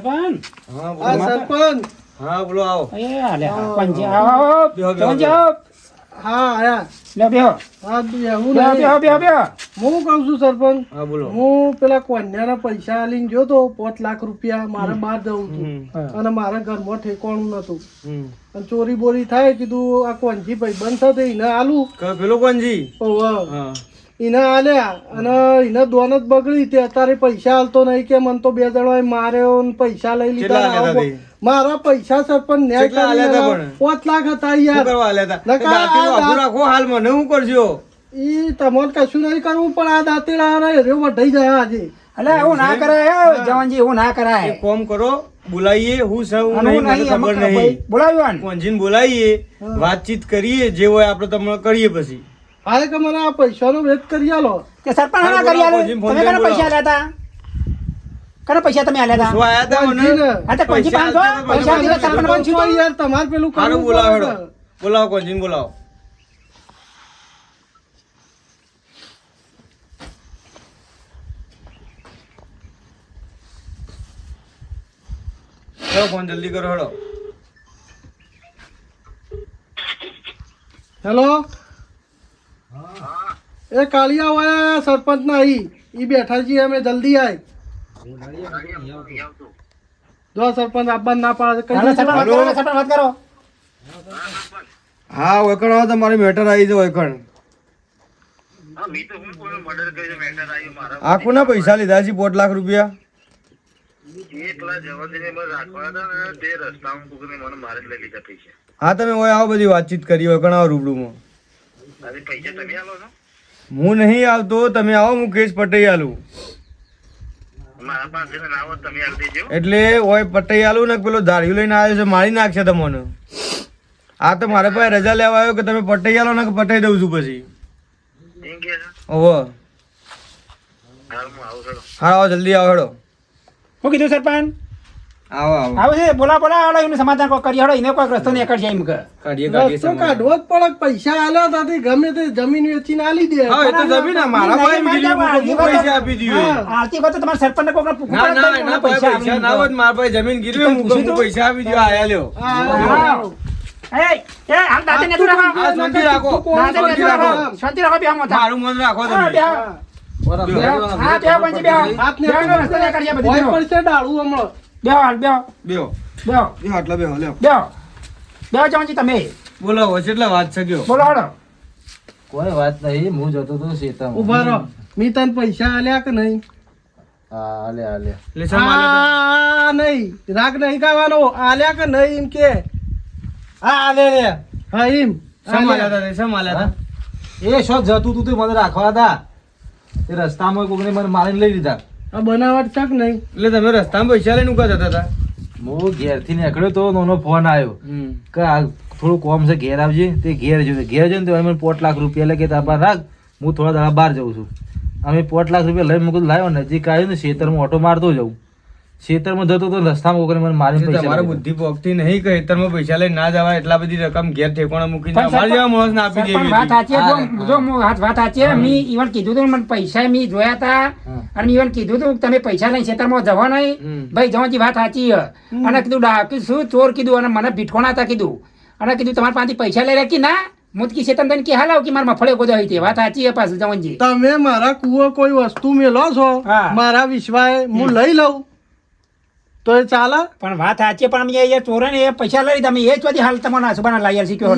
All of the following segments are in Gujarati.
સરપંચ? હા બોલો સરપંચ. હા બોલો આવો. એ આલે હા પંચે આવો. આવો. હા આયા. લે બેહો. હા બેહું બેહો બેહો બેહો બેહો. હું કહું છું સરપંચ હા બોલો. હું પેલા કોન્યાના પૈસા આલીને ગયો તો પાંચ લાખ રૂપિયા મારે બહાર જવું હતું. અને મારા ઘરમાં ઠેકાણું નતું. અને ચોરી બોરી થાય કીધું આ કોનજી ભાઈ બંધ થતે એને આલુ. ક- પેલો કોણજી ઓવે. હા એને આલ્યા અને એને દોન જ બગડી તે અત્યારે પૈસા હાલતો નહીં કે મને તો બે જણાએ માર્યો ને પૈસા લઈ લીધા મારા પૈસા સરપંચ ન્યાય પણ? પાંચ લાખ હતા યાર. એ રાખો હાલ મને શું કરજો? ઈ તમારે કશું નહીં કરવું પણ આ દાંતીડા હેરો વઢાઈ જાય આજે. અલે એવું ના કરાય જવાનજી એવું ના કરાય. કોમ કરો બોલાવીએ હું સૌ નહીં હું મને નહીં ખબર નહીં. બોલાવ્યો ને કોણજીને બોલાવીએ વાતચીત કરીએ જે હોય આપણે તમને કરીએ પછી. હારે કે મને આ પૈસાનો વેચ કરી આલો કે સરપંચ ના કરી આલો તમે કને પૈસા. આલ્યા હતા કને પૈસા તમે આલ્યા શું હતા આયા હતા મને. હા તો પંચી પૈસા દીધા સરપંચ બોલાવો. પંચી યાર તમાર પેલું કરવું બોલાવો હેડો. બોલાવો કોણજીને બોલાવો ચલો ફોન જલ્દી કરો હેડો હેલો એ કાળિયા વાળા સરપંચ ના ઈ ઈ બેઠા છીએ અમે જલ્દી આય. જો સરપંચ આપવા ના પાડે કઈ સરપંચ વાત કરો. હા ઓકણ આવો તમારી મેટર આવી જાય ઓકણ. આખું ના પૈસા લીધા છે પોત લાખ રૂપિયા? હા તમે ઓય આવો બધી વાતચીત કરી ઓયકણ આવો રૂબરૂમાં. હું નહીં આવતો તમે આવો હું કેસ પટાઈ આલું. એટલે ઓય પટાઈ આલું ને પેલો ધાર્યું લઈને આવ્યો છે મારી નાખશે તમને. આ તો મારા પાસે રજા લેવા આવ્યો કે તમે પટાઈ આલો ને પટાઈ દઉં છું પછી. ઓહો. હા આવો જલ્દી આવો હેડો. હું કીધું સરપંચ? આવો આવો. આવો છે બોલા બોલા હાલો એનું સમાધાન કોઈ કરી હાલો એને કોઈ રસ્તો નહીં કરશે એમ કે. કાઢીએ કાઢીએ રસ્તો કાઢવો જ પડે પૈસા આલ્યા હતા ગમે તે જમીન વેચીને આલી દે. હા એ તો જમીન મારા પૈસા આપી આરતી તમારા સરપંચ ના ના પાસે ના મારા પાસે જમીન ગીરવે હું? પૈસા આપી દીધો આયા લ્યો એ, એ, આમ દાંતે નેતું શાંતિ રાખો. શાંતિ રાખો. રાખો. શાંતિ રાખો, બે આમ. મારું મન રાખો હા, બે તમે. હા, બે હાથ ને રસ્તો બધી. પડશે ડાળું હમણાં. બે બે બે બેહો. બે બેહો આટલા બેહો લ્યો. બે. બે આમ, તમે. બોલો હવે કેટલા વાત છે ગયો બોલો હાલો. કોઈ વાત નહીં હું જતો તો સીતા ઊભા રહો. મી તને પૈસા આલ્યા કે નહીં? શા માલે આ નહીં. રાગ નહીં ગાવાનો. આલ્યા કે નહીં એમ કે? હા આલે લે. હા એમ. શા માલ્યા હતા હતા એ શોખ જતું તું તે મને રાખવા હતા તે રસ્તામાં કોકને મને મારીને લઈ લીધા. આ બનાવટ છે કે નહીં? એટલે તમે રસ્તામાં પૈસા લઈને ઊભા થતા હતા? હું ઘેરથી નીકળ્યો તો નોનો ફોન આવ્યો. કે આ થોડું કોમ છે ઘેર આવજે. તે ઘેર જોઈએ ઘેર જોઈને તો મને પોટ લાખ રૂપિયા લે કે તાપા રાખ. હું થોડા દાડા બહાર જાઉં છું. અમે પોટ લાખ રૂપિયા લઈને મૂકું લાવ્યો નજીક આવ્યો ને ખેતરમાં ઓટો મારતો જાઉં. ખેતરમાં જતો તો રસ્તામાં કોકને મને મારી પૈસા તમારે બુદ્ધિ પોકતી નહીં કે ખેતરમાં પૈસા લઈ ના જવાય એટલા બધી રકમ ઘેર ઠેકોણા મૂકી ના અમારે જેવા માણસને આપી દેવી વાત સાચી છે. જો- જો હું વાત વાત સાચી છે. મી ઈવન કીધું તું મને પૈસા મી જોયા હતા અને ઈવન કીધું તું તમે પૈસા લઈ ખેતરમાં જવા નહીં. ભાઈ જવાજી વાત સાચી છે. અને કીધું ડાકી શું ચોર કીધું? અને મને ભીઠકોણા હતા કીધું. અને કીધું તમારા પાસેથી પૈસા લઈ રહ્યા કે ના? હું તો કી શેતન તને કે હાલાવ કે મારા મફળે ગોદા હોય તે. વાત સાચી છે પાછું જવાનજી. તમે મારા કુવો કોઈ વસ્તુ મેલો છો? મારા વિશ્વાય હું લઈ લઉં. તો એ ચાલે? પણ વાત સાચી પણ અમે એ ચોરે ને એ પૈસા લઈ અમે એ જ બધી હાલ તમારા આસુબાના લાયર શીખ્યો.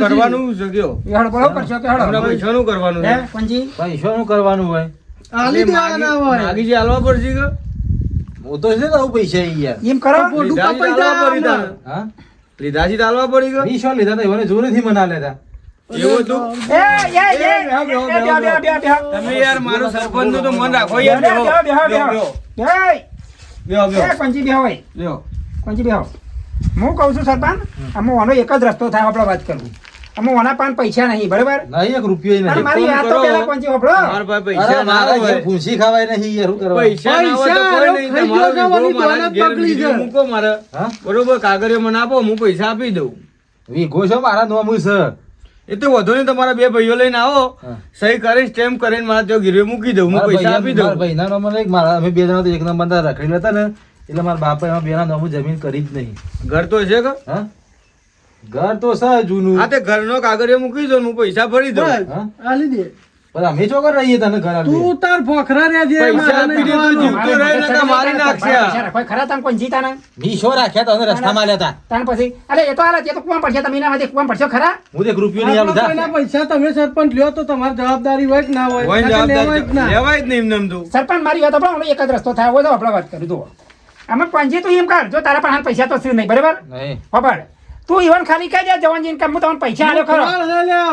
કરવાનું એ હળો કરશો કે હડો પૈસા નું કરવાનું હે પંજી? પૈસા નું કરવાનું હોય. આલી દેવાના હોય. જે હાલવા પડશે કે? હું તો છે ને પૈસા આવી યાર એમ કરો. છે કપાઈ જાય. હા? લીધાજી છે પડી ગયો વી શો લીધા તા એવાને જોર નથી મના લેતા એવું એ એ એ. તમે યાર મારું સરપંચનું તો મન રાખો યાર બેહો, બેહો. બેહો, બેહો, બેહો, બેહો. એય, બેહો, બેહો. એ, પંજી બેહો હોય. બેહો. હું કહું છું સરપંચ આમાં ઓનો એક જ રસ્તો થાય આપણે વાત કરવું આમાં ઓના પાન પૈસા નહીં બરાબર નહીં એક રૂપિયો નહીં મારી વાત તો પેલા પંજી વાપરો મારા પાસે પૈસા મારા હોય. ઘેર ફૂંસી ખવાય નહીં યાર શું કરવા પૈસા ના હોય તો કોઈ નહીં. તમારો વિગો મારા પકડી બીજું મૂકો મારે. બરોબર કાગળિયો મને આપો હું પૈસા આપી દઉં વીઘો છો મારા નોમું છે એ તો વધુ નહીં તમારા બે ભાઈઓ લઈને આવો. સહી કરીને સ્ટેમ્પ કરીને મારા ત્યાં ગીરવે મૂકી દઉં હું પૈસા આપી દઉં. ભાઈ દઉં ભાઈના લઈ મારા અમે બે જણા તો એક નંબર ના રખડેલા હતા ને એટલે મારા બાપા એમાં બેના નામું જમીન કરી જ નહીં. ઘર તો છે કે? હા? ઘર તો છે જૂનું. હા તે ઘરનો કાગળ મૂકી દો ને હું પૈસા ભરી દઉં. હા? આલી દે. પણ અમે ચોકર રહીએ તને ઘર તું તાર ફોખરા રે જે પૈસા મારે આપી નહીં દે તો જોવાનું. જીવતો રહે ને કાં મારી નાખશે. કોઈ ખરા તમે કોઈ જીતા ના? મી શો રાખ્યા તા અને રસ્તામાં આલ્યા તા તાણ પછી અરે એ તો હાલે તે તો કુવા પડશે તમે એના કુવા પડશો ખરા? હું તો નહીં આલું આપણા જા. પૈસા તમે સરપંચ લ્યો તો તમારી જવાબદારી હોય કે ના હોય? જ જવાબદારી લેવાય જ નહીં એમ તો. સરપંચ મારી વાત આપણો એક જ રસ્તો થાય. હોય તો આપણે વાત કરી દો આમાં પંજી તો એમ કર જો તારા પાસે હાલ પૈસા તો છે નહીં બરાબર? નહીં. ખબર તું ઈવન ખાલી કહી દે જવાનજી કે હું તમને પૈસા આલ્યો ખરો. હે? ના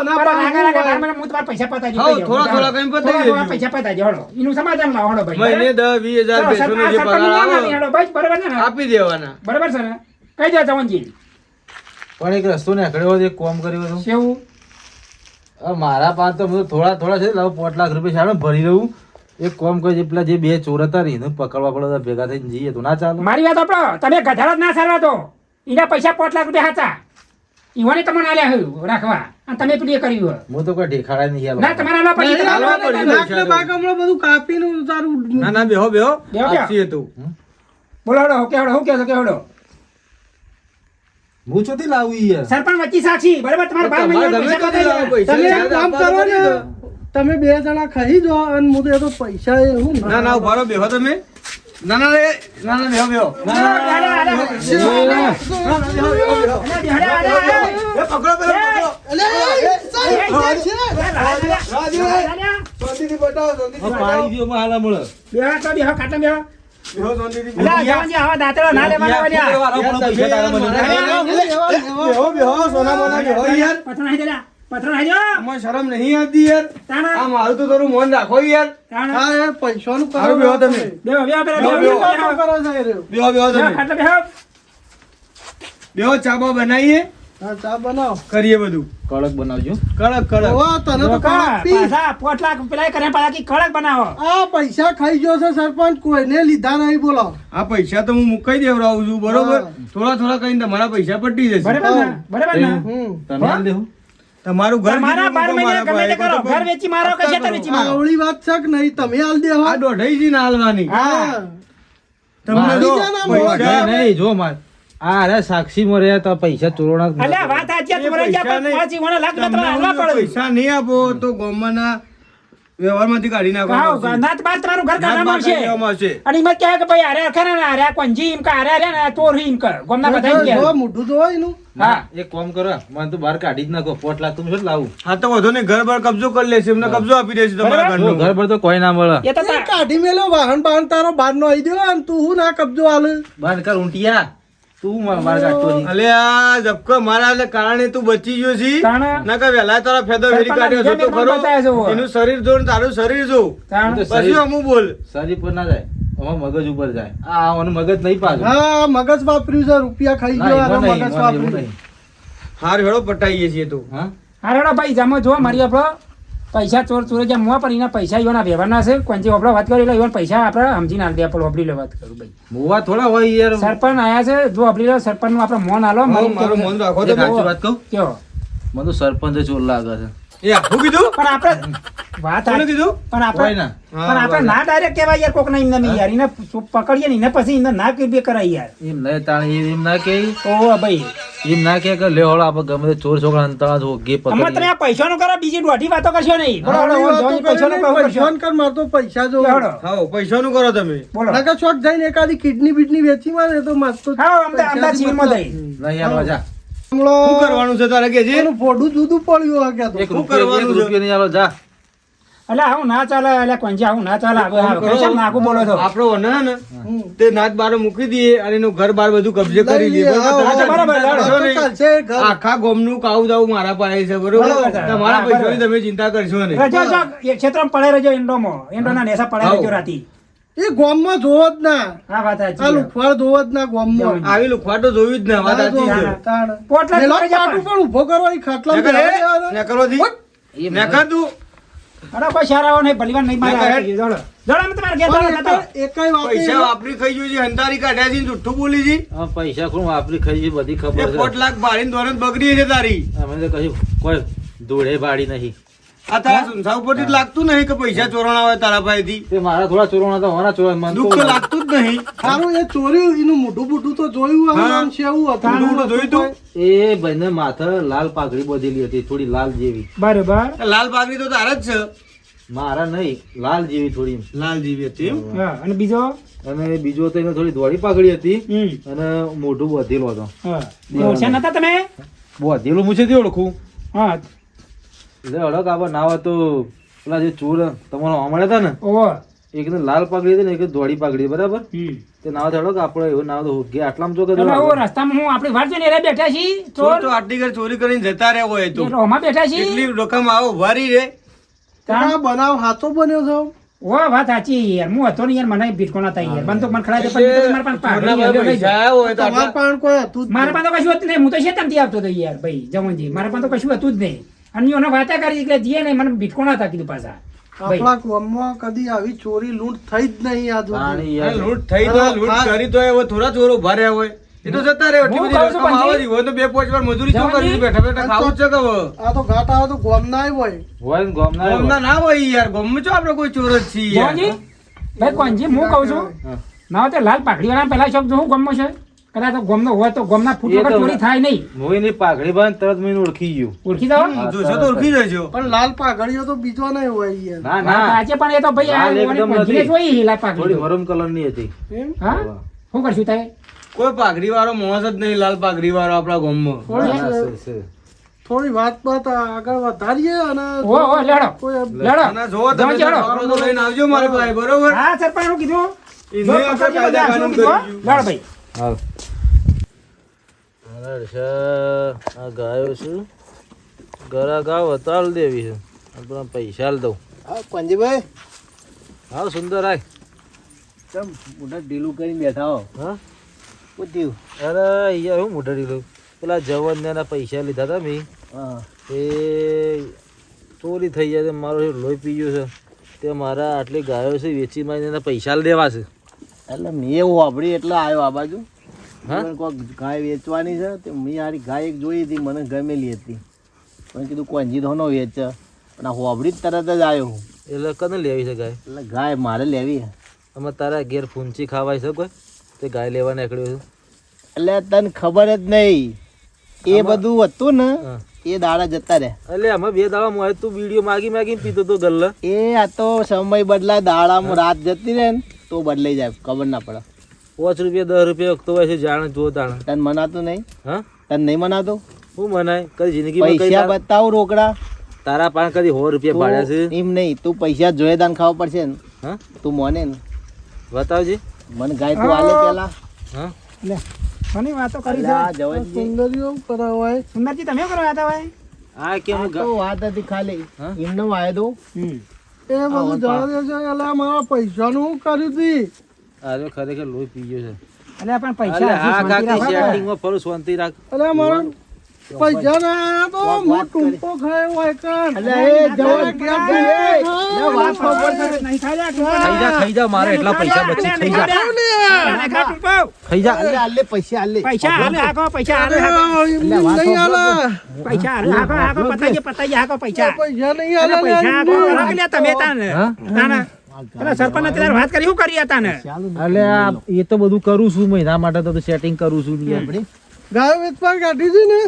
હું તમારા પૈસા હાઉ, દઉં. થોડા થોડા કઈ પતાવી થોડા. પૈસા પતાવી દો હળો એનું સમાધાન લાવો હળો ભાઈ મહિને બરાબર? દસ વીસ હજાર ચલો, બેસોનો સરપંચ- જે પગાર ના આવે ભાઈ, બરાબર છે ને? આપી દેવાના. બરાબર છે ને? કહી દે જવાનજી પણ એક રસ્તો ને અકડ્યો એક કોમ કર્યો હતો. કેવું? મારા પાસે તો બધું થોડા થોડા છે લાવ પાંચ લાખ રૂપિયા સામે ભરી રહ્યું એક કોમ કરી પેલા જે બે ચોર હતા ને એને પકડવા પડે તો ભેગા થઈને જઈએ તો ના ચાલે. મારી વાત આપણો તમે ગધાડા ના સારવા તો એના પૈસા પાંચ લાખ રૂપિયા હતા ઈવાને તમને આલ્યા હું રાખવા. અને તમે પેલું એ કર્યું. હું. તો કોઈ ઢેખાડા નહીં આલો. ના તમારા નહીં, પૈસા ના, આલવા ના, નાકને બાગ હમણાં બધું કાપીને તારું ના ના બેહો બેહો. આસી તું આપશી હતું બોલો હળો હું કેવડો હું કહેશો કેવડો હું ચોથી લાવું ઈ યાર. સરપંચ વચ્ચે સાક્ષી બરાબર? તમારા બાર મહિના પૈસા તમે કામ કરો ને તમે બે જણા ખાઈ જો અને હું તો પૈસા એ હું ના ના ઊભા રહો બેહો તમે. ના ના ના ના બેહો બેહો પકડો પેલો પકડો સોના મોના પથરો શરમ નહીં આવતી યાર. આ મારું તો થોડું મન રાખો યાર. તાણા. હા એ પૈસાનું કરો. બેહો તમે. બેહો, બેહો, બેહો, બેહો, બેહો. બેહો, બેહો. કરો છો એ રહ્યો. બેહો. બેહો બેહો, તમે. બેહો. બેહો. ચાબા બનાવીએ હા ચા બનાવો. કરીએ બધું. કડક બનાવજો. કડક કડક. તને તો કડક પાછા પોંચ લાખ પેલા એ પાછા કી કડક બનાવો. આ પૈસા ખાઈ ગયો છે સરપંચ. કોઈને લીધા નહીં બોલો. આ પૈસા તો હું મુકાઈ દેવડાવું છું બરોબર? થોડા થોડા કહીને તમારા પૈસા પટી જશે. બરાબર બરાબર ને? તમે દેહો. તમારું ઘર તમારા બાર કીધું ગમે તે કરો. ઘર વેચી મારો કે ખેતર વેચી મારો? આવડી વાત છે નહીં? તમે હાલ દેહો આ દોઢાઈ જી ના હાલવાની હા. તમને જો પૈસા નહીં, જો માર. આ અરે સાક્ષી મર્યા તો પૈસા ચોરોના અલ્યા વાત જ્યાં પૈસા નહીં. લાખ રૂપિયા હાલવા પડે. પૈસા નહીં આપો તો ગામમાંના વ્યવહારમાંથી કાઢી નાખો. નાખવા નાત બાદ તમારું ઘર કાઢવામાં આવશે અને એમાં કહે કે ભાઈ અરે અખરા ને અરે કોંજી એમ કે અરે અરે ને ચોર એમ કર. ગોમના બધા એમ જો કહે. મોઢું તો હોય એનું. હા. એક કામ કરો મને તો બહાર કાઢી જ નાખો પોટ લાખ તમે શું લાવું? હા તો વધો નહીં ઘર પર કબજો કરી લેશે એમને કબજો આપી દેશે તમારા ઘરનો. ઘર પર તો કોઈ ના મળે. એ તો કાઢી મેલો વાહન બાહન તારો બાર નો આવી દો અને તું હું ના કબજો હાલ બાર કર ઊંટિયા. તું મારા કાઢતો નહીં. અલે આ ઝબકો મારા કારણે તું બચી ગયો છી તાણા. ના કે વહેલા તારા ફેદો વેરી કાઢ્યો છો તો ખરો. એનું શરીર જો તારું શરીર જો પછી અમુક બોલ શરીર પર ના જાય અમાર મગજ ઉપર જાય આ આનું મગજ નહીં પાછું હા મગજ વાપર્યું છે રૂપિયા ખાઈ ગયો નહીં, મગજ વાપર્યું નહીં. હાર હેડો પટાઈએ છીએ તું હા? હાર હેડો ભાઈ જામો જો મારી આપણો પૈસા ચોર ચોરે જ્યાં મુવા પણ એના પૈસા ઈવોના વ્યવહારના છે. કોંજી આપણે વાત કરી એટલે ઈવોને પૈસા આપણે સમજીને આલી દે આપણે ઓપડી લે વાત કરું ભાઈ મોવા થોડા હોય યાર. સરપંચ આયા છે જો ઓપડી લો સરપંચનું આપણે મોન આલો મારું મોન રાખો તો સાચી વાત કહું? કયો? મને તો સરપંચ ચોર લાગે છે. એ હું કીધું? પણ આપણે વાત આ- કીધું? પણ આપણે પણ આપણે ના ડાયરેક્ટ કહેવાય યાર કોક ના એમને યાર. એને પકડીએ ને એને પછી એને ના કઈ કરાય યાર. એમ નહીં તાણ એમ ના કે ઓ ભાઈ. એમ ના કે કે લે હળો આપણે ગમે ચોર છોકરા અંતળા જો ગે અમે તમે પકડી આ કરો બીજી દોઢી વાતો કરશો નહીં. મારે તો પૈસા જો. તમે. નકર શોખ જઈને એકાદી કિડની બીડની વેચી મારે તો મસ્ત હા જઈ નહીં જા. શું કરવાનું છે તારે કે જે? એનું ફોડું જુદું પડ્યું આ ક્યાં તો. શું કરવાનું છે? રૂપિયો નહીં આલો જા. એટલે આવું ના ચાલે એટલે કોંજી આવું ના ચાલે હવે કામ હવે કરો. કેમ નાખું બોલો છો? આપણો વને ને તે નાચ બાર મૂકી દઈએ અને એનું ઘર બાર બધું કબજે કરી લઈ લઈએ લઈએ, હા, બરોબર? હા, તમે ચિંતા કરશો નહીં. ચાલશે, ઘર. આખા ગોમનું કાવું દાવું મારા પાસે છે બરોબર? તમારા પૈસાની તમે ચિંતા કરશો નહીં. રજો જો ક્ષેત્રમાં પડે એન્ડોના નેસા પડે. રહેજો રાતી. એ ગોમમાં જોવો જ ના. હા વાત આ સાચી લુખવાડ જોવો જ ના ગોમમાં. આવી લુખવાડ તો જોયું જ ને વાત સાચી છે. પોટલા પણ. ઊભો કરો એ ખાટલામાં નેકર હે? અરે કોઈ શારાઓ નહીં ભલીવાર નહીં મારે જોડો જોડો અમે તમારે ઘેર પણ જતા એકે- પૈસા વાપરી ખાઈ ગયું છે હંતારી કાઢ્યા છે જુઠ્ઠું બોલી છે. આ પૈસા કોણ વાપરી ખાઈ છે બધી ખબર છે. લાખ બારીને ધોરણ બગડી છે તારી. અમે તો કશું કોઈ દોડે બાળી નહીં. આ તારા સંસાર ઉપરથી લાગતું નહીં કે પૈસા ચોરાણા હોય તારા પાસેથી તે મારા થોડા ચોરોના તો મારા ચોરા દુઃખ તો તો લાગતું જ નહીં. સારું એ ચોર્યું એનું મોઢું બુઢું તો જોયું આમ હા. આમ શેવું હતું મોઢું મોઢું જોયું તું? એ ભાઈને માથે લાલ પાઘડી બધેલી હતી થોડી લાલ જેવી. બરાબર. લાલ પાઘડી તો તારા જ છે. મારા નહીં લાલ જેવી થોડી લાલ જેવી હતી હા. અને બીજો? અને બીજો તો એને થોડી ધોળી પાઘડી હતી. અને મોઢું બધેલો હતો. હા. નતા તમે? બધેલું મૂછેથી ઓળખું. હા. એટલે અડક આવા ના હોય તો. પેલા જે ચોર તમારો હમણાં હતા ને ઓવો. એક ને લાલ પાઘડી હતી ને એક ધોળી પાઘડી બરાબર? તે નાવ થડો કે આપણે એવું નાવ તો કે આટલામાં ચોકે ઓ રસ્તામાં હું આપણી વાત જોઈને બેઠા છીએ ચોર. તો આટલી ઘર ચોરી કરીને જતા રહે હોય તો. રોમાં બેઠા છીએ. એટલી રકમ આવો ભરી રે. ત્યાં બનાવ હાથો બન્યો છો? ઓ વાત સાચી યાર. હું હતો ને યાર મને ભીટકો ના થાય યાર બંદૂક મને ખડાઈ પણ મારા પાસે તો જ મારા પાસે તો કશું હતું નહીં. હું તો શેતાનથી આવતો હતો યાર ભાઈ જવનજી મારા પાસે તો કશું હતું જ નહીં. અને એને વાતા કરી એટલે જીએ ને મને ભીટકો ના હતા કીધું પાછા. આપણા કોમમાં કદી આવી ચોરી લૂંટ થઈ જ નહીં આ લૂંટ થઈ તો લૂંટ કરી તો એવો થોડા ચોરો ભર્યા હોય. એ તો જતા રહે એટલી બધી રકમ પંજી. હોય તો બે પાંચ વાર મજૂરી શું કરી બેઠા બેઠા ખાવું છે કે આ તો ઘાટા આવે તો ગોમ ના હોય. હોય ને ગામના આવ્યો. ના હોય યાર ગોમ છો આપણે કોઈ ચોર જ છીએ ભાઈ કોણજી હું કહું છું. ના તો લાલ પાકડી વાળા પેલા શોખ હું ગમો છે. કદાચ તો ગમનો હોય તો ગોમના ફૂટ એ વગર ચોરી થાય નહીં. હું ની પાઘડી બાંધ તરત મને ઓળખી ગયો. ઓળખી હમ, જોશો તો ઓળખી જજો. પણ લાલ પાઘડીઓ તો બીજો નહીં હોય ના ના. આજે પણ એ તો ભાઈ આ લાલ એકદમ નથી. જોઈ લાલ પાઘડી. થોડી તો. મરમ કલરની હતી હા શું કરશું તારે? કોઈ પાઘડી વાળો મોસ જ નહીં લાલ પાઘડી વાળો આપણા ગામમાં. થોડી વાત વાત આગળ વધારીએ અને ઓ ઓ લેડો. કોઈ લેડો. અને જો તમે લઈને આવજો મારે ભાઈ બરોબર? હા સરપંચ હું કીધું. આપણે કાયદા કાનૂન કરી. લેડો ભાઈ. હાલ. અરે છે, આ ગાયો છું. ગરા ગાવ હતાલ દેવી છે. આપણે પૈસા લઉં હા પંજીભાઈ? હા સુંદર આય. મોટા ઢીલું કરીને બેઠા હો. હા? પૂછ્યું અરે અહીંયા હું મોઢા ઢીલું. પેલા જવાનના પૈસા લીધા હતા મેં. હા. એ ચોરી થઈ જાય મારો લોહી પી ગયો છે. તે મારા આટલી ગાયો છે વેચી મારીને પૈસા આલ દેવા છે. એટલે મેં એવું એટલે આવ્યો આ બાજુ. કોઈક ગાય વેચવાની છે તે મેં યારી ગાય એક જોઈ હતી મને ગમેલી હતી. પણ કીધું કોંજી ધોનો વેચ. પણ આ હોબડી તરત જ આવ્યો એટલે કને લેવી છે ગાય? એટલે ગાય મારે લેવી છે. આમાં તારા ઘેર ફૂંચી ખાવાય છે કોઈ? તે ગાય લેવા નીકળ્યું છું. એટલે તને ખબર જ નહીં. એ બધું હતું ને એ દાડા જતા રે એટલે અમે બે દાડા મોય તું વીડિયો માગી માગીને પીતો તો ગલ્લા. એ આ તો સમય બદલાય દાડામાં રાત જતી રહે ને. તો બદલાઈ જાય ખબર ના પડે. પાંચ રૂપિયા દસ રૂપિયા વખતો હોય છે જાણે જો તાણે. તને મનાતું નહીં? હા? તને નહીં મનાતું? હું મનાય? કદી જિંદગી પૈસા બતાવ રોકડા. તારા પાસે કદી સો રૂપિયા ભાડ્યા છે? એમ નહીં તું પૈસા જોયે દાન ખાવા પડશે ને. હા? તું મોને ને. બતાવજે. મને ગાય તું આલે પેલા. હા? લે મને વાતો કરી અલા, જવાજી. સુંદરજી તમે કરવા હતા ભાઈ આ કેમ વાત હતી ખાલી. એમનો વાયદો. હમ. એ બધું જાણે દે છે એટલે મારા પૈસાનું હું કર્યું હતી અરે ખરેખર લોહી પી ગયો છે. એટલે પણ પૈસા હા શાંતિ કાકી ફરું શાંતિ રાખ. એટલે મારા પૈસા તો હું ટૂંકો ખાયો હોય કાન એટલે એ જવા વાત સાંભળ. નહીં ખાઈ ખાઈ જા ખાઈ જા મારે એટલા પૈસા બચી ખાઈ જા. અને ખા ટૂંપો. ખાઈ જા આલે, આલે, પૈસા આલે. પૈસા હાલે હાકો પૈસા હાલે હાકો. એટલે વાત પૈસા હાલે હાકો હાકો પતાઈ પતાઈ હાકો પૈસા. પૈસા નહીં આલે, પૈસા હાકો લે, લે તમે તાને. હા? તાને. સરપંચ ત્યારે વાત કરી શું કરી હતા ને એટલે એ તો બધું કરું છું મહિના માટે તો સેટિંગ કરું છું. વેચવા કાઢી છે ને?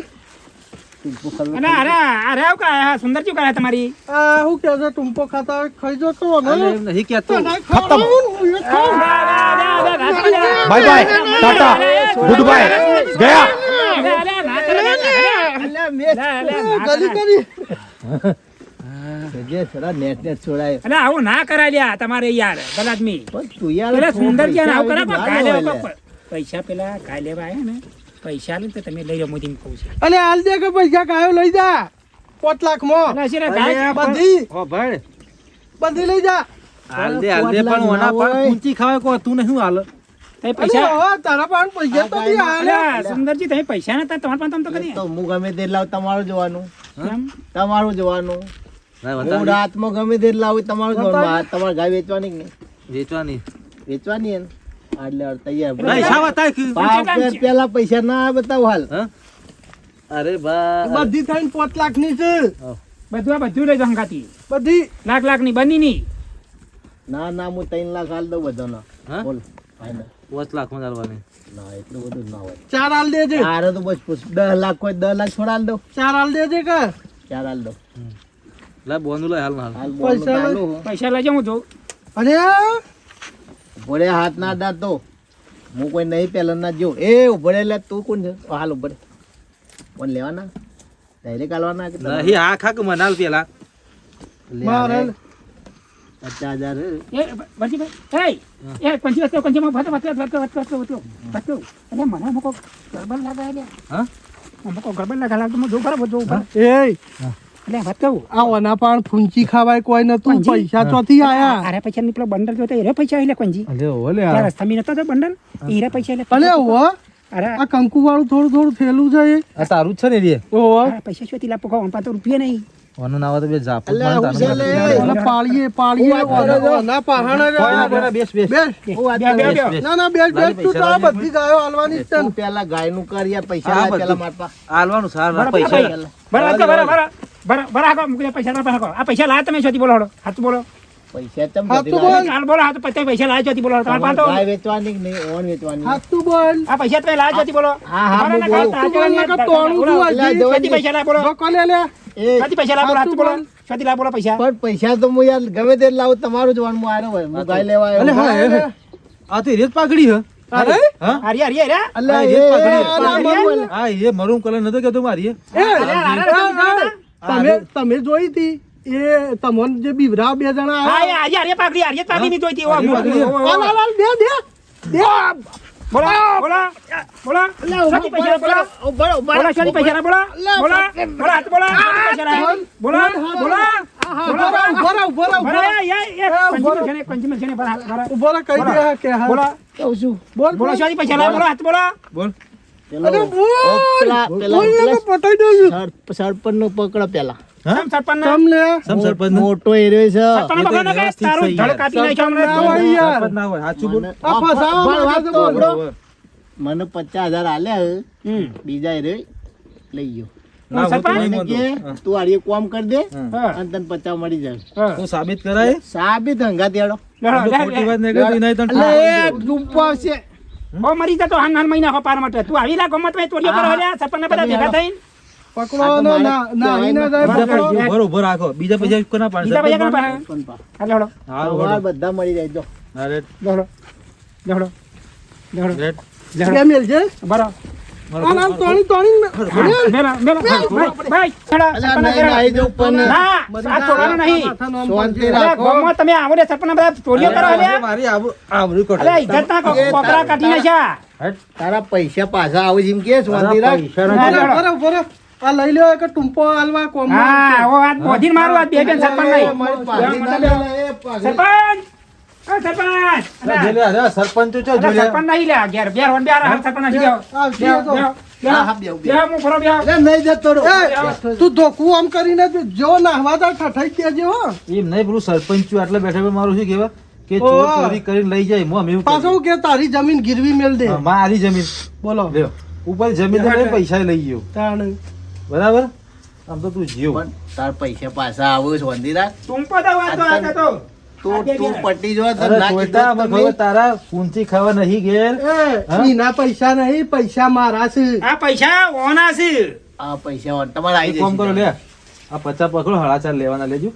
અને અરે અરે આવું કાંઈ સુંદરજી કરાય તમારી આ શું કે છે ટૂંપો ખાતા ખાઈ જતો ને નહીં કહેતો ખતમ bye bye tata goodbye ગયા ગલી કરી જે થોડા નેટ નેટ છોડાય એટલે આવું ના કરાય લ્યા તમારે યાર બલાદમી તું યાર સુંદર પૈસા પેલા લેવા આવ્યા ને પૈસા લે તો તમે લઈ જાઓ મોદી કહું છું. અલે હાલ દે કે પૈસા કાયો લઈ જા. પાંચ લાખમાં બધી. હો ભાઈ. બધી લઈ જા. હાલ દે હાલ દે પણ ઓના પર ઊંચી ખાવે કો તું નહીં હાલ. તમે પૈસા હો તારા પણ પૈસા તો બી હાલે. અલ્યા, સુંદરજી તમે પૈસા નતા તમારા પાસે તો કરી તો હું ગમે તે લાવ તમારું જોવાનું. તમારું જોવાનું. હું રાતમાં ગમે તે લાવું તમારું જોવાનું. તમારે ગાય વેચવાની કે નહીં? વેચવાની. વેચવાની એટલે તૈયાર પૈસા પેલા ના બતાવ હાલ. અરે બા બધી થઈને પાંચ લાખની છે બધું બધું લઈ જાઓ બધી? લાખ લાખની બની ની ના ના હું ત્રણ લાખ હાલ દઉં બધાનો. હા? બોલ ફાઇનલ પાંચ લાખમાં ચાલવાની ના એટલું બધું ના હોય. ચાર હાલ દેજે. આરે તો બસ પૂછ દસ લાખ કોઈ દસ લાખ છોડાલ હાલ ચાર હાલ દેજે કે? ચાર હાલ દો લે બોનું લે હાલ. પૈસા પૈસા લઈ હું જોઉં. અરે ભોળે હાથ ના દાત. તો હું કોઈ નહીં પહેલા ના જો એ ઉભરે લે તું કોણ છે? હાલ ઉભરે. કોણ લેવાના? ડાયરેક્ટ હાલવાના કે? નહીં હા ખા કે મનાલ પેલા. પચાસ હજાર. એ બંટીભાઈ એ એ પંચી વસ્તુ પંચીમાં ભતો ભતો ભતો ભતો ભતો ભતો એટલે મને અમુક ગરબડ લાગે હા? અમુક ગરબડ લાગે લાગે હું જોઉં બરાબર જોઉં એ એટલે ભતો આ ઓના પણ ફૂંચી ખાવાય કોઈ નતું પૈસા ચોથી આયા. અરે પૈસા ની પેલો બંડલ જોતો એરે પૈસા એટલે કોંજી અલે ઓલે ત્યાં રસ્તામાં નતો તો બંડલ? એરે પૈસા એટલે અલે ઓ અરે. આ કંકુ વાળું થોડું થોડું થયેલું છે એ. આ તારું જ છે ને રે. ઓહો. પૈસા શું લાપો કહો પાંચ રૂપિયા નહીં. ઓનું નામ તો બે જાપ લે? ઓલા પાળીએ પાળીએ. વાત? ઓના પહાણે રહ્યા. બેસ બેસ. વાત. ના ના બેસ બેસ. તું તો બધી ગાયો હાલવાની છે પેલા ગાયનું કર પૈસા પેલા બધું. હાલવાનું સાર પૈસા બરાબર. બરાબર. બરાબર બરાબર બરાબર મૂકી પૈસા ના હાકો આ પૈસા લાયા તમે શોધી બોલો હાથ બોલો. પૈસા હા, તું લાય? બોલ. હાલ બોલો હાથ પૈસા પૈસા લાયા શોધી બોલો. તમારે પાંચ ગાય વેચવાની નહીં? ઓન વેચવાની. હાથ તું બોલ. આ પૈસા તમે લાયા શોધી બોલો. હા, હા, તમારા હું બોલું. ના તું બોલ. નકર છું શોધી પૈસા લાયા બોલો. જો લે એ પૈસા લાયા હાથ બોલો. શોધી લાયા પૈસા. પણ પૈસા તો હું યાર ગમે તે લાવું તમારું જોવાનું હું આવ્યો હોય. હું ગાય લેવા અલે આવ્યો હા આ તો રેત પાકડી હે. અરે હા? હા, અલ્યા, બરોબર. હા. એ મરૂમ કલર નતો કેતો મારી. એ. તમે તમે જોઈ હતી? એ તમને જે બીવરા બે જણા હા હારી હારી પાકડી હારી પાકડી ની જોઈતી ઓ દે દે દે બોલા બોલા બોલા. શોધી પૈસા બોલા બોલા. બોલા ઊભો રહો. બોલો શોધી પૈસા બોલા. બોલા બોલા હાથ બોલા પૈસા બોલા બોલા બોલા બોલા. બોલા રહો. એ એ પંચી છે બોલા બોલા. કહી દે કે બોલા. બોલો. બોલ બોલા. શોધી પૈસા બોલા. બોલો હાથ બોલા. બોલ. પકડો પેલા? મોટો એરિયો છે. મને- પચાસ હજાર. હમ. બીજા એરિયો લઈ ગયો. તો આડી કોમ કરી દે અને તને પચાવ મળી જાય. હા. તું સાબિત કરાય? સાબિત તો લે, ખોટી વાત નહીં કરતી, નહીં તને ઓ મરી જતો હાન હાન મહિના હો પાર માટે. તું આવી લાગો મતમાં તોડ્યો કરો લે સરપંચ બધા ભેગા થઈને. પકડો ના ના ના જાય ઊભો ઊભો રાખો. બીજા પૈસા કોના પાસે? બીજા પૈસા કોના સરપંચ હાલો પા. હા, બધા મળી જાય જો. અરે દોડો દોડો દોડો રેટ. બે છે બરો. તમે આવો ને બધા ચોરીઓ કરો કોકરા કાઢી નાખ્યા. તારા પૈસા પાછા આવે કે રાખ. આ લઈ લ્યો એક ટુંપો હાલવા કોમ હા, ઓ આ બોધીને મારું આ બે બેન સરપંચ નહીં. લે. સરપંચ! સરપંચ! તો. સરપંચ નહીં ઘેર. સરપંચ તો. ધોકું આમ કરીને જો ઠઠાઈ એમ નહીં પેલું સરપંચ બેઠા મારું શું કે ચોરી કરીને લઈ જાય હું અમે પાછો કે તારી જમીન ગીરવી મેલ દે. મારી જમીન. બોલો. ઉપર જમીન પૈસા લઈ ગયો. તાણ. બરાબર? આમ તો તું જીવ. તાર પૈસા પાછા આવે છે રાખ. ટૂંપો તો વાત તો આ તો. તું તું પટી જો તો ના છોટા, કીધું તારા પૂંચી ખાવા નહીં ઘેર એ પૈસા નહીં પૈસા મારા છે. આ પૈસા ઓના છે. આ પૈસા વાળા તમારે આવી કામ કરો લે. આ પચાસ પકડો હળાચાર લેવાના લેજો.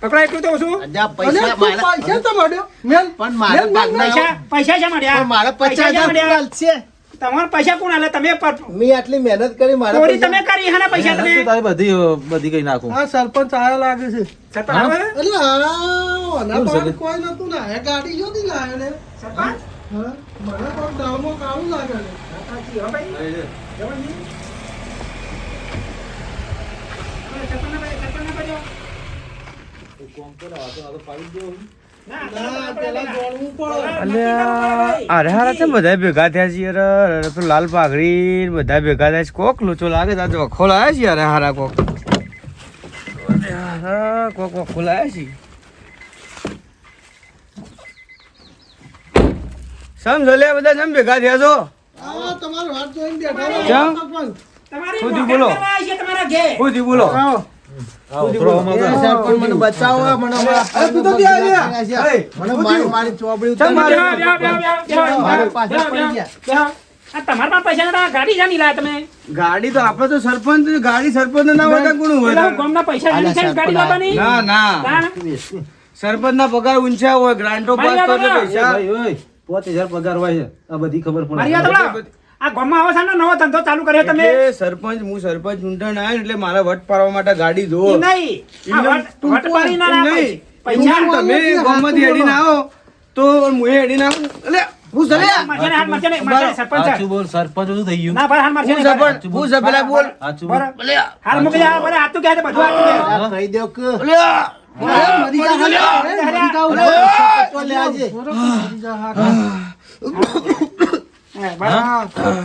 પકડા એટલું તો શું પૈસા પૈસા તો મળ્યો. મેલ પણ મારા મેલ, મેલ, ભાગના પૈસા પૈસા શા મળ્યા મારા પચાસ હજાર મળ્યા. ચાલશે તમારા પૈસા કોણ આલે? તમે પર- મેં આટલી મહેનત કરી મારા થોડી તમે કરી હાના પૈસા તમે તારે બધી બધી કઈ નાખું. આ સરપંચ આયા લાગે છે. સરપંચ આવે? એટલે આ ઓના શું પાસે કોઈ નતું ને. એ ગાડી જોતી લાયો ને. સરપંચ? હા મને પણ દાવમાં કાળું લાગે છે. સાચી, હા ભાઈ. જવાની અરે, સરપંચના ભાઈ, જો. ના, ના પડે અરે હારા છે બધા ભેગા થયા છે અરે પેલું લાલ પાઘડી બધા ભેગા થયા છે. કોક લોચો લાગે આ વખો લાયા છે અરે હારા કોક. કોક વખો લાયા છે. સમજો લે બધા જેમ ભેગા થયા છો? આ તમારી જોઈને બેઠા. ક્યાં? સરપંચ તમારી ખુદ વખાણ બોલો. તમારા પાસે ગાડી જાની લાયા તમે? ગાડી તો આપડે તો સરપંચ ગાડી સરપંચ ના હોય તો. હોય ગામના પૈસા ગાડી લાવવાની? ના ના. સરપંચ ના પગાર ઊંચા હોય ગ્રાન્ટો પાસ કરે પૈસા. ભાઈ, હજાર પગાર હોય છે. આ બધી ખબર પડે. આ ગામમાં આવો છો ને નવો ધંધો ચાલુ કર્યો તમે. સરપંચ હું સરપંચ ચૂંટણ આવ્યો એટલે મારા વટ પાડવા માટે ગાડી દો નહીં. આ વટ- વટવાળી ના નહીં. પૈસા તમે ગામમાંથી હેડીને આવો. તો હું હેડીને આવું. એટલે હું સરપંચ. સાચું બોલ સરપંચ શું થઈ ગયું? ના હાલ મરચાને હું પેલા બોલ બોલ. હાલ મૂકી જા હાથું કહે છે, બધું કહે. કહી દો. કે. અલ્યા! મરી જા, મરી જા, મરી જા.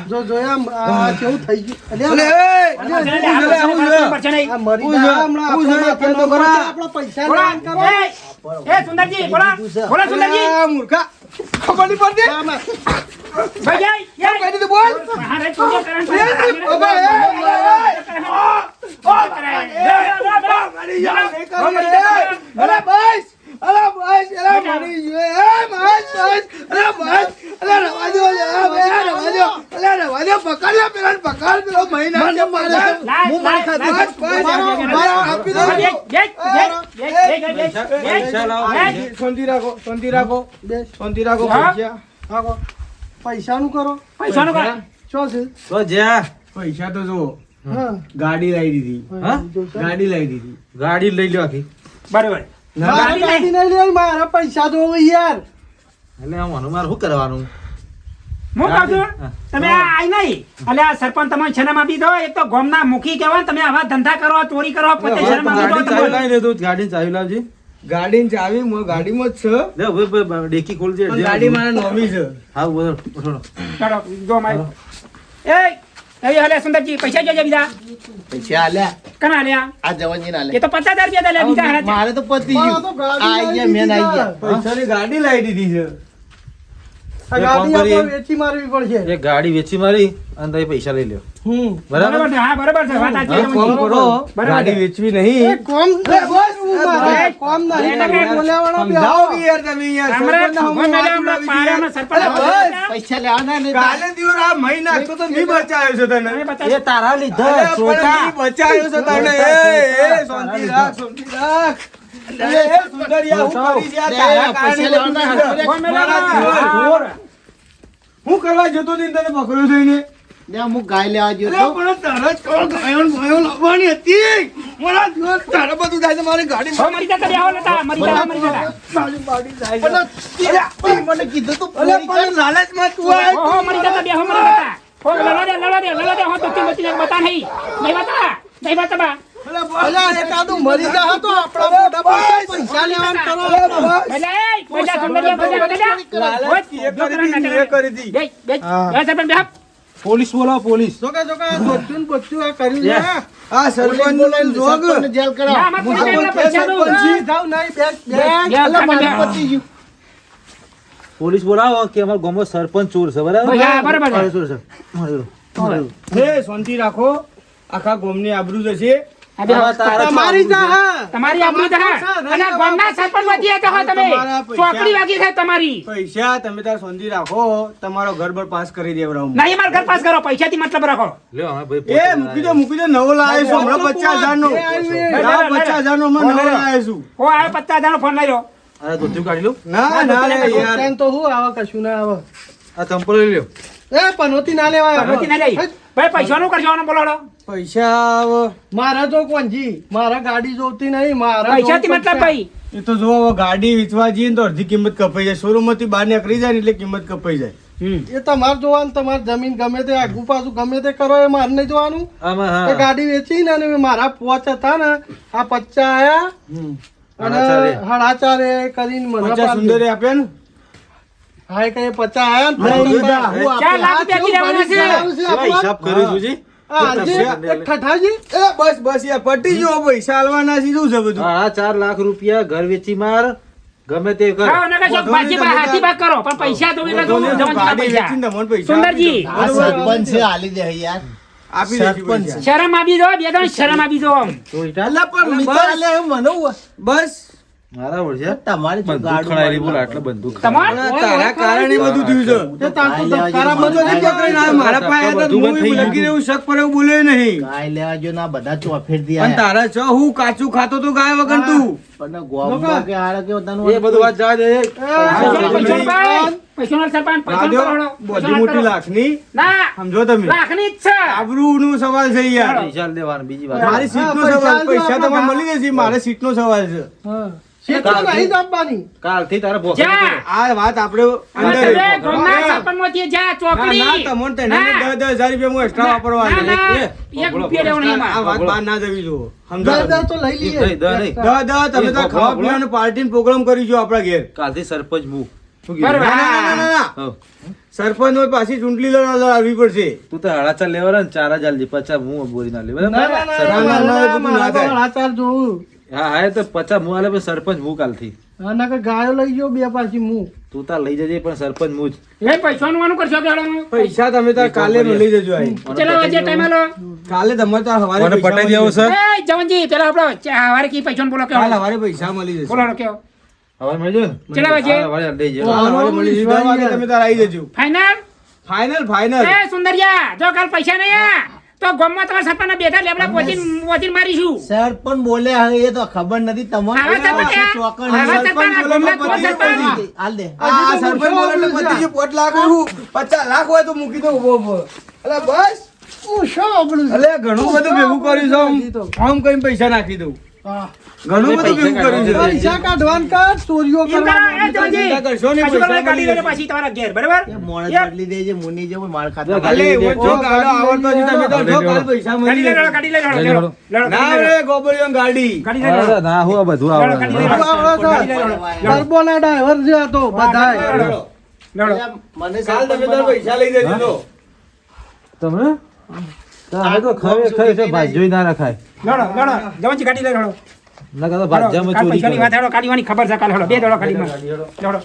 જોયા કેવું થઈ ગયું અલે, અલ્યા, એ! મરચાને હાથ હું મરચાને, મરચાને, મરચાને. આ મરી હું જા છે, હમણાં હું છે, આપણે તો ખરા. આપણા પૈસા. એ, સુંદરજી, બોલો, બોલો, સુંદરજી. મૂર્ખા ખબર નહીં પડતી ભાઈ, જય, જય. કહી દીધું બોલ હા, રે, તું જે કરે ને એ, બાબા, એ, અરે બસ અરે બસ અરે મરી ગયો એ બસ બસ અરે બસ અરે રવા દો લે અરે રવા દો અરે રવા દો પકડ લે પેલા પકડ પેલો મહિના છે મારે હું મારી. ખાતે બસ બસ મારો આપી દો. શાંતિ રાખો શાંતિ રાખો. શાંતિ રાખો? પૈસા આવો. પૈસાનું કરો પૈસાનું કરો શું છે તો જ્યાં પૈસા તો જો હા ગાડી લાવી દીધી હા? ગાડી લાવી દીધી ગાડી લઈ લો આખી બરોબર મારે ગાડી નહીં. લેવી મારા પૈસા જોવો યાર. એટલે આમ મને શું કરવાનું? હું કહું છું તમે આઈ નહીં. એટલે આ સરપંચ તમને શરમ આપી દો એક તો ગોમના મુખી કહેવાય તમે આવા ધંધા કરો ચોરી કરો પોતે શરમ આપી દો ગાડી ચાવી તમને. લાવી દે તું ગાડી ચાવી લાવજે. ગાડીની ચાવી મો ગાડીમાં જ છે. લે ડેકી ખોલજે ગાડી મારા નોમી છે. હા બોલો જો મારી એ એ હલે સુંદરજી પૈસા જોજે બીજા. પૈસા આલ્યા કના આલ્યા આ જવાનજીને એ તો પચાસ હજાર રૂપિયા આલ્યા બીજા મારે તો પતી ગયું. આ આઈ મેન આઈ ગયા. પૈસાની ગાડી લાવી દીધી છે. આ ગાડી વેચી મારવી પડશે. એક ગાડી વેચી મારી અને તમે પૈસા લઈ લ્યો. બરાબર? બરાબર હા બરાબર છે વાત સાચી કામ. કરો. ગાડી વેચવી નહીં. કોમ કોમ નહીં. એ સમજાવો યાર તમે યાર. પૈસા લેવાના ને કાલે દિવસ આ મહી નાખતો તો મી બચાવ્યો છે તને. તમે તારા લીધા મી બચાવ્યો છે તને. એ એ શાંતિ રાખ શાંતિ રાખ. એ હું કરવા જતો હતો તને પકડ્યો થઈને? લે હું ગાય લેવા ગયો તો. પણ તારા જ કોણ ગાયો લાવવાની હતી? મારા જીવન તારા બધું થાય છે મારી ગાડી મરી જતા બેહો નતા, મરી જતા, મરી જતા. મારી ગાડી થાય છે. મને કીધું તું અરે પણ લાલચમાં તું આ હો, હો, મરી જતા બેહો, મરી જતા. હો, લડવા દે, લડવા દે, લડવા દે, હો, તો તી બચીને બતા નહીં. નહીં બતા, નહીં બતા બા. અલ્યા, એકાદું મરી જા આપણા પૈસા લેવાનું કરો. પોલીસ. બોલાવો પોલીસ જોકે જોકે બધું બધું આ કર્યું છે. આ સરપંચનું જોગ. જેલ ના, કરાવો આમાં કોઈ નહીં, એમના પૈસા દઉં. સરપંચ. જાવ નહીં બેસ બેસ. બેસ, મારું પતી ગયું પોલીસ બોલાવો કે અમારા ગામમાં સરપંચ ચોર છે બરાબર? ચોર છે શાંતિ રાખો. આખા ગોમની આબરૂ જશે. તમારી તમારી આબરૂ અને ગામના સરપંચ વધી તો હો તમે. ચોકડી વાગી છે તમારી. પૈસા તમે તાર શાંતિ રાખો તમારો ઘર બર પાસ કરી દેવડાવું નહીં મારા ઘર પાસ કરો પૈસાથી મતલબ રાખો. લ્યો, અમે ભાઈ એ મૂકી દો મૂકી દો નવો લાવ્યો છું હમણાં પચાસ હજાર નો પચાસ હજાર નો હમણાં નવો લાવ્યો. છું. હો આ પચાસ હજાર ફોન લાવ્યો. અરે કાઢી લો. ના ના યાર તો હું આવે કશું ના આવે આ ચંપલ લઈ લ્યો. એ પનોતી ના લેવાય ભગવતી ના લઈ ભાઈ પૈસાનું કરજો બોલાડો. પૈસા મારા જો? કોણજી મારા ગાડી જોતી નહીં મારા પૈસાથી મતલબ ભાઈ? એ તો જો ગાડી વેચવા જઈએ તો અડધી કિંમત કપાઈ જાય. શોરૂમમાંથી બહાર નીકળી જાય ને એટલે કિંમત કપાઈ જાય. એ તમારે જોવાનું તમારે જમીન ગમે તે આગુ પાછું ગમે તે કરો એ મારે નહીં જોવાનું. આમાં એ ગાડી વેચી ને અને મારા પોચ હતા ને આ પચ્ચા આયા અને સાડા ચારે. કરીને મને. સુંદરે આપ્યા ને? હા કઈ આપણો? હિસાબ કર્યો છું જી? બસ બસ યાર પટી જો પૈસા આલવાના છે શું છે બધું? હા ચાર લાખ રૂપિયા ઘર વેચી માર. ગમે તે કર. હાથી ભાગ કરો પણ પૈસા તો સુંદરજી. સરપંચ છે હાલી દે યાર. શરમ આપી દો બે શરમ આપી દો આલે બસ. મારા વળશે તમારી બંદૂક ગાડું ખણાયેલી બોલ મારી આટલે બંદૂક તારા કારણે બધું થયું છે. તે તાર તો ગાય લેવા તારા બધો ગાય નહીં લેવા મારા પાસે હતા, હું લગી રહ્યું, શક પર એવું બોલ્યો નહીં. ગાય લેવા જો ના બધા ચોફેરથી અને આયા. તારા છ હું કાચું ખાતો તો ગાય વગર તું. પણ ગોમમાં કે હારે કેવું તને એ બધું વાત જવા દે. પૈસાનો પૈસાનો ભાઈ પૈસાનો સરપંચ પૈસાનો રાધો, કરોડો બધી પૈસાનો મોટી. લાખની ના સમજો તમે. લાખની જ છે. આબરૂનો સવાલ છે યાર. પૈસા દેવાનું બીજી વાત. મારી સીટ નો સવાલ પૈસા તમારે મળી જશે મારે સીટનો સવાલ છે. જ કાલથી તારે જા. આ વાત આપણે જા ચોકડી ના, તમને રૂપિયા હું વાપરવા એક રૂપિયા નહીં આ વાત બહાર ના જવી તો લઈ લઈએ તમે તો ખાવા પીવાનો પાર્ટી પ્રોગ્રામ કરીશું આપણા ઘેર કાલથી સરપંચ. હઉ. સરપંચ હોય પાછી ચૂંટણી લડવા પડશે તું તો હળાચાર લેવા ને ચાર હજાર લી પચાસ હું બોરી ના લેવા બરાબર? ના, ના, ના, ના, ના, ના, ના હા હા એ તો પચાસ મુ આલે સરપંચ હું કાલથી. ના કે ગાયો લઈ ગયો બે પાછી મુ. તું તાર લઈ જજે પણ સરપંચ હું જ. એ પૈસાનું આનું કરશો કે હાલો? પૈસા તમે તાર કાલે લઈ જજો આઈ. ચલો આજે ટાઈમ આલો. કાલે તમે તાર હવારે મને પટાઈ દેવો સર એ જવનજી પેલા આપણો હવારે કી પૈસા બોલો કે કાલે હવારે પૈસા મળી જશે. બોલો કે હવારે મળી જશે? ચલો આજે. હવારે લઈ જજો. હવારે મળી જશે. તમે તાર આવી જજો. ફાઇનલ ફાઇનલ ફાઇનલ એ સુંદરિયા જો કાલ પૈસા નહીં આ તો ગામમાં તમારા સરપંચના બેઠા લેબડા પોચીન પહોંચીને મારીશું. સરપંચ બોલે હવે એ તો ખબર નથી તમને. આવા સરપંચ આ- સરપંચ સરપંચ તો સરપંચ. હાલ દે. આ સરપંચ બોલે એટલે પતી ગયું. લાખ હું પચાસ લાખ હોય તો મૂકી દો ઊભો ઊભો. અલા બસ. શું આપણું અલે ઘણું બધું ભેગું કર્યું છે આમ- કઈ પૈસા નાખી દઉં. ઘણું બધું ભેગું કર્યું છે. પૈસા કાઢવાનું કર ચોરીઓ કરવાની. કરશો નહીં, પૈસા લઈને જશે. પાછી તમારા ઘેર બરાબર? એ મોણસ બદલી દેજે મુની જેવું માળ ખાતા અલે એવો જો ગાડો આવડતો નથી તમે તો જો કાલ પૈસા મળી લઈ લો, જશે. ગાડી લઈ લો, લઈ લો, લઈ લો, ના. રે ગોબરિયો ગાડી ગાડી. લઈ ના હું બધું. આવડે છે. લો. ટર્બોના ડ્રાઈવર છે તો બધાય. લડો. મને કાલ તમે તાર પૈસા લઈ જજો. તમે? તમે તો ખરેખર છે જોઈ ના રખાય લડો, લડો. જવનજી ગાડી લઈ લો. ના કહેતા ભાજ્યામાં ચોરી પૈસાની વાત કાઢવાની ખબર છે કાલ. બે દડો.